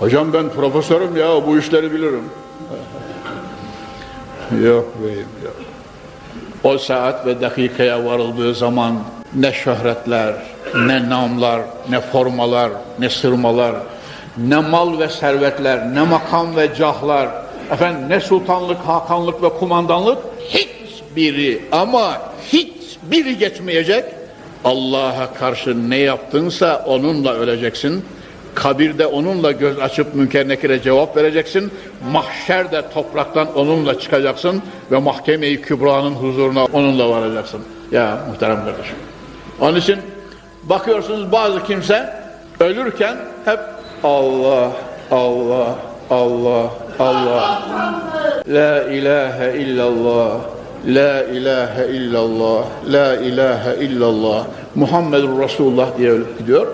Hocam ben profesörüm ya bu işleri bilirim. yok beyim yok. O saat ve dakikaya varıldığı zaman ne şöhretler, ne namlar, ne formalar, ne sırmalar, ne mal ve servetler, ne makam ve cahlar, efendim ne sultanlık, hakanlık ve kumandanlık hiçbiri ama hiçbiri geçmeyecek. Allah'a karşı ne yaptınsa onunla öleceksin. Kabirde onunla göz açıp münker nekire cevap vereceksin. Mahşerde topraktan onunla çıkacaksın ve mahkeme-i kübranın huzuruna onunla varacaksın. Ya muhterem kardeşim. Onun için bakıyorsunuz bazı kimse ölürken hep Allah, Allah, Allah, Allah. La ilahe illallah. La ilahe illallah. La ilahe illallah. Muhammedur Resulullah diye gidiyor.